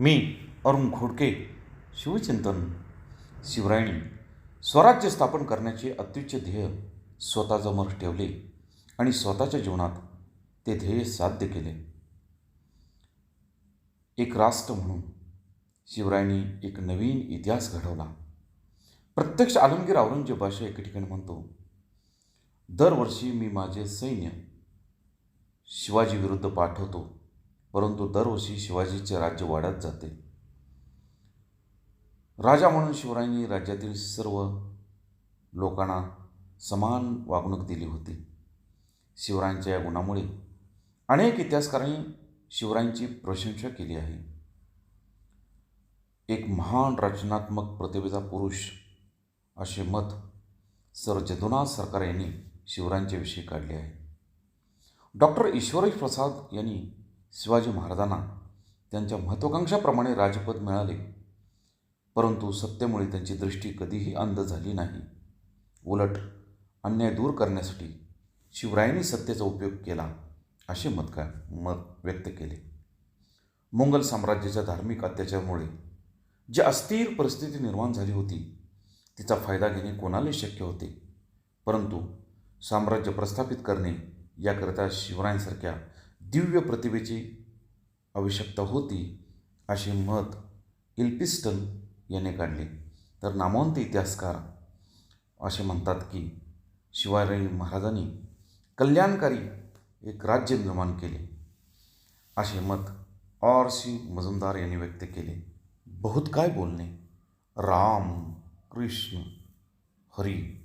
मी अरुण खोडके शिवचिंतन शिवरायणी स्वराज्य स्थापन करण्याचे अत्युच्च ध्येय स्वतःजमोर ठेवले आणि स्वतःच्या जीवनात ते ध्येय साध्य केले. एक राष्ट्र म्हणून शिवरायांनी एक नवीन इतिहास घडवला. प्रत्यक्ष आलमगीर औरंगजेब बादशाह एके ठिकाणी म्हणतो दरवर्षी मी माझे सैन्य शिवाजीविरुद्ध पाठवतो. परंतु दरवर्षी शिवाजीचे राज्य वाढत जाते. राजा म्हणून शिवरायांनी राज्यातील सर्व लोकांना समान वागणूक दिली होती. शिवरायांच्या या गुणामुळे अनेक इतिहासकारांनी शिवरायांची प्रशंसा केली आहे. एक महान रचनात्मक प्रतिभेचा पुरुष असे मत सर जदुनाथ सरकार यांनी शिवरायांच्याविषयी काढले आहे. डॉक्टर ईश्वरी प्रसाद यांनी शिवाजी महाराजांना त्यांच्या महत्त्वाकांक्षाप्रमाणे राजपद मिळाले. परंतु सत्तेमुळे त्यांची दृष्टी कधीही अंध झाली नाही. उलट अन्याय दूर करण्यासाठी शिवरायांनी सत्तेचा उपयोग केला असे मत का मत व्यक्त केले. मोंगल साम्राज्याच्या धार्मिक अत्याचारामुळे जी अस्थिर परिस्थिती निर्माण झाली होती तिचा फायदा घेणे कोणालाही शक्य होते? परंतु साम्राज्य प्रस्थापित करणे याकरिता शिवरायांसारख्या दिव्य प्रतिभेची आवश्यकता होती असे मत इल्पिस्टन याने काढले. तर नामवंत इतिहासकार असे म्हणतात की शिवाजी महाराजांनी कल्याणकारी एक राज्य निर्माण केले. असे मत और सी मजुमदार यांनी व्यक्त केले. बहुत काय बोलणे? राम कृष्ण हरी